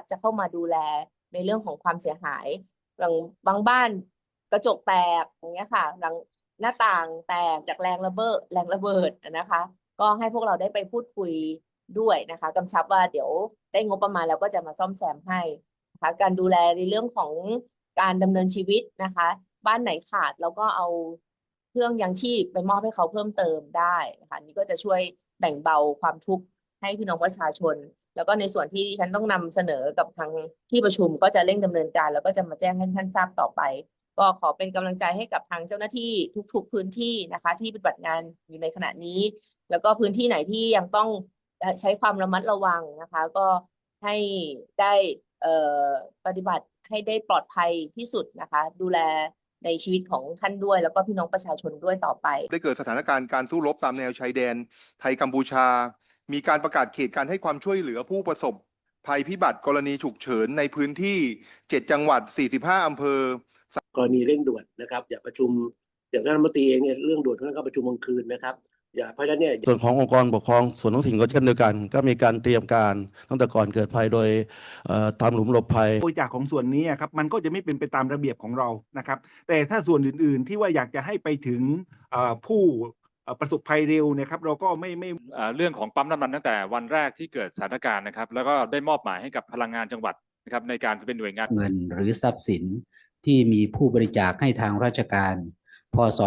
ฐจะเข้ามาดูแลในเรื่องของความเสียหายหลังบางบ้านกระจกแตกอย่างเงี้ยค่ะ หลังหน้าต่างแตกจากแรงระเบิดแรงระเบิดนะคะ ก็ให้พวกเราได้ไปพูดคุยด้วยนะคะกำชับว่าเดี๋ยวได้งบประมาณแล้วก็จะมาซ่อมแซมให้นะคะการดูแลในเรื่องของการดำเนินชีวิตนะคะ บ้านไหนขาดเราก็เอาเครื่องยังชีพไปมอบให้เขาเพิ่มเติมได้นะคะนี่ก็จะช่วยแบ่งเบาความทุกข์ ให้พี่น้องประชาชน แล้วก็ในส่วนที่ฉันต้องนำเสนอกับทางที่ประชุมก็จะเร่งดำเนินการ แล้วก็จะมาแจ้งให้ท่านทราบต่อไป ก็ขอเป็นกำลังใจให้กับทางเจ้าหน้าที่ทุก ๆ พื้นที่นะคะ ที่ปฏิบัติงานอยู่ในขณะนี้ แล้วก็พื้นที่ไหนที่ยังต้องใช้ความระมัดระวังนะคะ ก็ให้ได้ปฏิบัติให้ได้ปลอดภัยที่สุดนะคะ ดูแลในชีวิตของท่านด้วย แล้วก็พี่น้องประชาชนด้วยต่อไป ได้เกิดสถานการณ์การสู้รบตามแนวชายแดน ไทยกัมพูชา มีการประกาศเขตการให้ความช่วยเหลือผู้ประสบ ภัยพิบัติกรณีฉุกเฉินในพื้นที่ 7 จังหวัด 45 อำเภอ กรณีเร่งด่วนนะครับอย่าประชุมอย่างท่านรัฐมนตรีเองเนี่ยเรื่องด่วนท่านก็ประชุมกลางคืนนะครับอย่าเพราะฉะนั้นเนี่ยส่วนขององค์กรปกครองส่วนท้องถิ่นก็เช่นเดียวกัน ก็มีการเตรียมการตั้งแต่ก่อนเกิดภัยโดยเอ่อทำหลุมหลบภัยบริจาคของส่วนนี้อะครับมันก็จะไม่เป็นไปตามระเบียบของเรานะครับ แต่ถ้าส่วนอื่นๆที่ว่าอยากจะให้ไปถึงเอ่อผู้เอ่อ ประสบภัยเร็วเนะครับเราก็ไม่ไม่อ่าเรื่องของปั๊มน้ำมันตั้งแต่วันแรกที่เกิดสถานการณ์นะครับ แล้วก็ได้มอบหมายให้กับพลังงานจังหวัดนะครับในการเป็นหน่วยงานเงินหรือทรัพย์สินที่มีผู้บริจาคให้ทางราชการพศ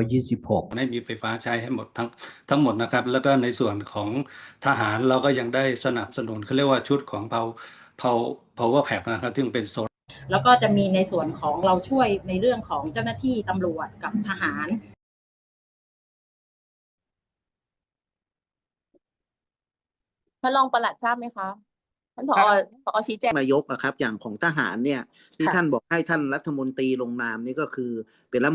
2526 ให้มีไฟฟ้าใช้ให้หมดทั้งทั้งหมดนะครับ แล้วก็ในส่วนของทหารเราก็ยังได้สนับสนุนเขาเรียกว่าชุดของเผาเผา power pack นะครับซึ่งเป็นโซลแล้วก็จะมีในส่วนของเราช่วยในเรื่องของเจ้าหน้าที่ตำรวจกับทหาร ท่านรองปลัดทราบไหมคะท่านผอผอชี้แจงนายกอะครับ อย่างของทหารเนี่ยที่ค่ะท่านบอกให้ท่านรัฐมนตรีลงนามนี่ก็คือเป็นรัฐ